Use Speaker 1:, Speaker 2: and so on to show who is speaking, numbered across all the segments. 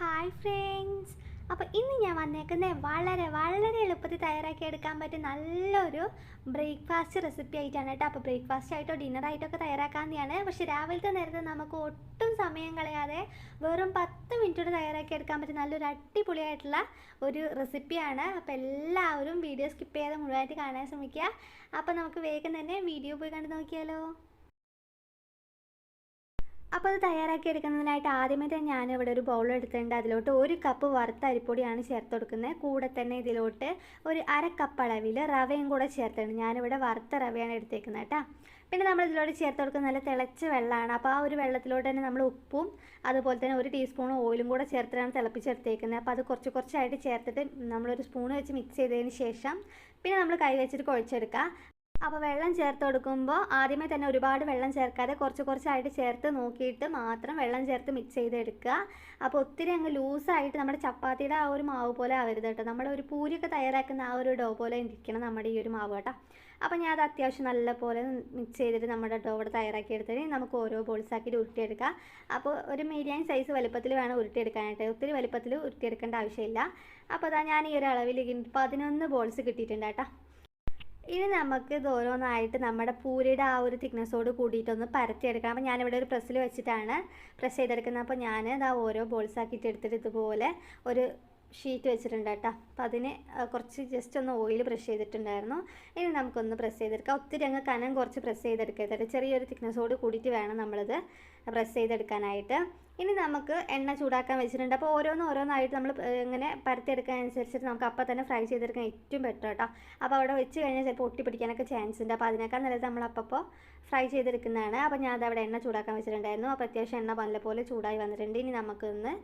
Speaker 1: Hi friends അപ്പോൾ ഇന്ന് ഞാൻ വന്നേക്കുന്നത് വളരെ വളരെ എളുപ്പത്തിൽ തയ്യാറാക്കി എടുക്കാൻ പറ്റിയ നല്ലൊരു ബ്രേക്ക്ഫാസ്റ്റ് റെസിപ്പി ആയിട്ടാണ് കേട്ടോ. അപ്പോൾ ബ്രേക്ക്ഫാസ്റ്റ് ആയിട്ടോ ഡിന്നർ ആയിട്ടോ ഒക്കെ തയ്യാറാക്കാവുന്നതാണ്. പക്ഷേ രാവിലത്തെ നേരത്തെ നമുക്ക് ഒട്ടും സമയം കളയാതെ വെറും പത്ത് മിനിറ്റോട് തയ്യാറാക്കി എടുക്കാൻ പറ്റിയ നല്ലൊരു അടിപൊളിയായിട്ടുള്ള ഒരു റെസിപ്പിയാണ് അപ്പോൾ എല്ലാവരും വീഡിയോ സ്കിപ്പ് ചെയ്യാതെ മുഴുവനായിട്ട് കാണാൻ ശ്രമിക്കുക. അപ്പോൾ നമുക്ക് വേഗം തന്നെ വീഡിയോ പോയി കണ്ടു നോക്കിയാലോ. അപ്പോൾ അത് തയ്യാറാക്കി എടുക്കുന്നതിനായിട്ട് ആദ്യമേ തന്നെ ഞാനിവിടെ ഒരു ബൗൾ എടുത്തിട്ടുണ്ട്. അതിലോട്ട് ഒരു കപ്പ് വറുത്ത അരിപ്പൊടിയാണ് ചേർത്ത് കൊടുക്കുന്നത്. കൂടെ തന്നെ ഇതിലോട്ട് ഒരു അര കപ്പ് അളവിൽ റവയും കൂടെ ചേർത്തിട്ടുണ്ട്. ഞാനിവിടെ വറുത്ത റവയാണ് എടുത്തേക്കുന്നത് കേട്ടോ. പിന്നെ നമ്മൾ ഇതിലോട്ട് ചേർത്ത് കൊടുക്കുന്ന നല്ല തിളച്ച വെള്ളമാണ്. അപ്പോൾ ആ ഒരു വെള്ളത്തിലോട്ട് തന്നെ നമ്മൾ ഉപ്പും അതുപോലെ തന്നെ ഒരു ടീസ്പൂൺ ഓയിലും കൂടെ ചേർത്തിട്ടാണ് തിളപ്പിച്ചെടുത്തേക്കുന്നത്. അപ്പോൾ അത് കുറച്ച് കുറച്ചായിട്ട് ചേർത്തിട്ട് നമ്മളൊരു സ്പൂൺ വെച്ച് മിക്സ് ചെയ്തതിന് ശേഷം പിന്നെ നമ്മൾ കൈ വെച്ചിട്ട് കുഴച്ചെടുക്കുക അപ്പോൾ വെള്ളം ചേർത്ത് കൊടുക്കുമ്പോൾ ആദ്യമേ തന്നെ ഒരുപാട് വെള്ളം ചേർക്കാതെ കുറച്ച് കുറച്ചായിട്ട് ചേർത്ത് നോക്കിയിട്ട് മാത്രം വെള്ളം ചേർത്ത് മിക്സ് ചെയ്തെടുക്കുക. അപ്പോൾ ഒത്തിരി അങ്ങ് ലൂസായിട്ട് നമ്മുടെ ചപ്പാത്തിയുടെ ആ ഒരു മാവ് പോലെ ആവരുത് കേട്ടോ. നമ്മുടെ ഒരു പൂരിയൊക്കെ തയ്യാറാക്കുന്ന ആ ഒരു ഡോ പോലെ ഇരിക്കണം നമ്മുടെ ഈ ഒരു മാവ് കേട്ടോ. അപ്പോൾ ഞാൻ അത് അത്യാവശ്യം നല്ല പോലെ മിക്സ് ചെയ്തിട്ട് നമ്മുടെ ഡോ ഇവിടെ തയ്യാറാക്കി എടുത്തിട്ട് നമുക്ക് ഓരോ ബോൾസ് ആക്കിയിട്ട് ഉരുട്ടിയെടുക്കാം. അപ്പോൾ ഒരു മീഡിയം സൈസ് വലുപ്പത്തിൽ വേണം ഉരുട്ടിയെടുക്കാനായിട്ട്. ഒത്തിരി വലുപ്പത്തിൽ ഉരുട്ടിയെടുക്കേണ്ട ആവശ്യമില്ല. അപ്പോൾ അതാ ഞാൻ ഈ ഒരു അളവിൽ പതിനൊന്ന് ബോൾസ് കിട്ടിയിട്ടുണ്ട് കേട്ടോ. ഇനി നമുക്ക് ഇത് ഓരോന്നായിട്ട് നമ്മുടെ പൂരിയുടെ ആ ഒരു തിക്നെസ്സോട് കൂടിയിട്ടൊന്ന് പരത്തിയെടുക്കണം അപ്പോൾ ഞാനിവിടെ ഒരു പ്രസ്സിൽ വെച്ചിട്ടാണ് പ്രസ് ചെയ്തെടുക്കുന്നത്. അപ്പോൾ ഞാൻ ഇതാ ഓരോ ബോൾസ് ആക്കിയിട്ട് എടുത്തിട്ട് ഇതുപോലെ ഒരു ഷീറ്റ് വെച്ചിട്ടുണ്ട് കേട്ടോ. അപ്പോൾ അതിന് കുറച്ച് ജസ്റ്റ് ഒന്ന് ഓയിൽ ബ്രഷ് ചെയ്തിട്ടുണ്ടായിരുന്നു. ഇനി നമുക്കൊന്ന് പ്രസ് ചെയ്തെടുക്കാം. ഒത്തിരി അങ്ങ് കനം കുറച്ച് പ്രസ് ചെയ്തെടുക്കരുത് ചെറിയൊരു തിക്നെസ്സോട് കൂടിയിട്ട് വേണം നമ്മളിത് പ്രസ് ചെയ്തെടുക്കാനായിട്ട്. ഇനി നമുക്ക് എണ്ണ ചൂടാക്കാൻ വെച്ചിട്ടുണ്ട്. അപ്പോൾ ഓരോന്ന് ഓരോന്നായിട്ട് നമ്മൾ ഇങ്ങനെ പരത്തിയെടുക്കാൻ അനുസരിച്ചിട്ട് നമുക്ക് അപ്പം തന്നെ ഫ്രൈ ചെയ്തെടുക്കാൻ ഏറ്റവും ബെറ്റർ കേട്ടോ. അപ്പോൾ അവിടെ വെച്ച് കഴിഞ്ഞാൽ ചിലപ്പോൾ ഒട്ടി പിടിക്കാനൊക്കെ ചാൻസ് ഉണ്ട്. അപ്പോൾ അതിനേക്കാൾ നല്ലത് നമ്മൾ അപ്പോൾ ഫ്രൈ ചെയ്തെടുക്കുന്നതാണ്. അപ്പോൾ ഞാൻ അതവിടെ എണ്ണ ചൂടാക്കാൻ വെച്ചിട്ടുണ്ടായിരുന്നു. അപ്പോൾ അത്യാവശ്യം എണ്ണ നല്ലപോലെ ചൂടായി വന്നിട്ടുണ്ട്. ഇനി നമുക്കൊന്ന്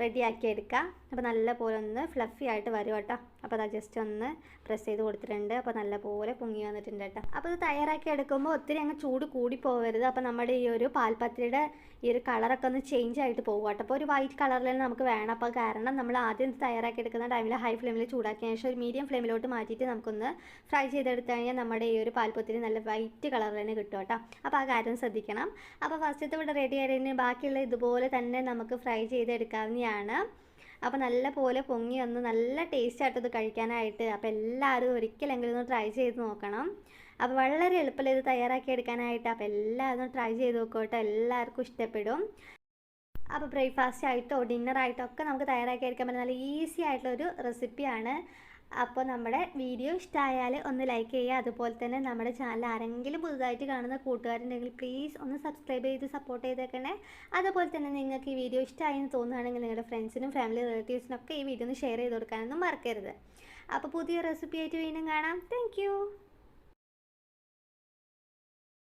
Speaker 1: റെഡിയാക്കി എടുക്കാം അപ്പോൾ നല്ല പോലെ ഒന്ന് ഫ്ലഫി ആയിട്ട് വരും കേട്ടോ. അപ്പോൾ അത് ജസ്റ്റ് ഒന്ന് പ്രസ് ചെയ്ത് കൊടുത്തിട്ടുണ്ട്. അപ്പോൾ നല്ല പോലെ പൊങ്ങി വന്നിട്ടുണ്ട് കേട്ടോ. അപ്പോൾ ഇത് തയ്യാറാക്കി എടുക്കുമ്പോൾ ഒത്തിരി അങ്ങ് ചൂട് കൂടി പോകരുത് അപ്പോൾ നമ്മുടെ ഈ ഒരു പാൽപ്പത്തിരിയുടെ ഈ ഒരു കളറൊക്കെ ഒന്ന് ചേഞ്ച് ആയിട്ട് പോകും കേട്ടോ. അപ്പോൾ ഒരു വൈറ്റ് കളറിൽ നമുക്ക് വേണം. അപ്പോൾ കാരണം നമ്മൾ ആദ്യം തയ്യാറാക്കി എടുക്കുന്ന ടൈമിൽ ഹൈ ഫ്ലെയിമിൽ ചൂടാക്കിയ ശേഷം ഒരു മീഡിയം ഫ്ലെയിമിലോട്ട് മാറ്റിയിട്ട് നമുക്കൊന്ന് ഫ്രൈ ചെയ്തെടുത്ത് കഴിഞ്ഞാൽ നമ്മുടെ ഈ ഒരു പാൽപ്പത്തിരി നല്ല വൈറ്റ് കളറിൽ തന്നെ കിട്ടും കേട്ടോ. അപ്പോൾ ആ കാര്യം ശ്രദ്ധിക്കണം. അപ്പോൾ ഫസ്റ്റത്തെ ഇവിടെ റെഡി ആയതിന് ബാക്കിയുള്ള ഇതുപോലെ തന്നെ നമുക്ക് ഫ്രൈ ചെയ്തെടുക്കാവുന്നതാണ് അപ്പോൾ നല്ല പോലെ പൊങ്ങി വന്ന് നല്ല ടേസ്റ്റ് ആയിട്ട് കഴിക്കാനായിട്ട് അപ്പോൾ എല്ലാവരും ഒരിക്കലെങ്കിലും ഒന്ന് ട്രൈ ചെയ്ത് നോക്കണം. അപ്പോൾ വളരെ എളുപ്പത്തിൽ ഇത് തയ്യാറാക്കി എടുക്കാനായിട്ട് അപ്പോൾ എല്ലാവരും ട്രൈ ചെയ്ത് നോക്കോട്ടെ. എല്ലാവർക്കും ഇഷ്ടപ്പെടും. അപ്പോൾ ബ്രേക്ക്ഫാസ്റ്റ് ആയിട്ടോ ഡിന്നർ ആയിട്ടോ ഒക്കെ നമുക്ക് തയ്യാറാക്കി എടുക്കാൻ പറ്റുന്ന നല്ല ഈസി ആയിട്ടുള്ളൊരു റെസിപ്പിയാണ് അപ്പോൾ നമ്മുടെ വീഡിയോ ഇഷ്ടമായാൽ ഒന്ന് ലൈക്ക് ചെയ്യുക. അതുപോലെ തന്നെ നമ്മുടെ ചാനൽ ആരെങ്കിലും പുതുതായിട്ട് കാണുന്ന കൂട്ടുകാരുണ്ടെങ്കിൽ പ്ലീസ് ഒന്ന് സബ്സ്ക്രൈബ് ചെയ്ത് സപ്പോർട്ട് ചെയ്തേക്കണേ. അതുപോലെ തന്നെ നിങ്ങൾക്ക് ഈ വീഡിയോ ഇഷ്ടമായി എന്ന് തോന്നുകയാണെങ്കിൽ നിങ്ങളുടെ ഫ്രണ്ട്സിനും ഫാമിലി റിലേറ്റീവ്സിനൊക്കെ ഈ വീഡിയോ ഒന്ന് ഷെയർ ചെയ്ത് കൊടുക്കാനൊന്നും മറക്കരുത്. അപ്പോൾ പുതിയ റെസിപ്പി ആയിട്ട് വീണ്ടും കാണാം. താങ്ക്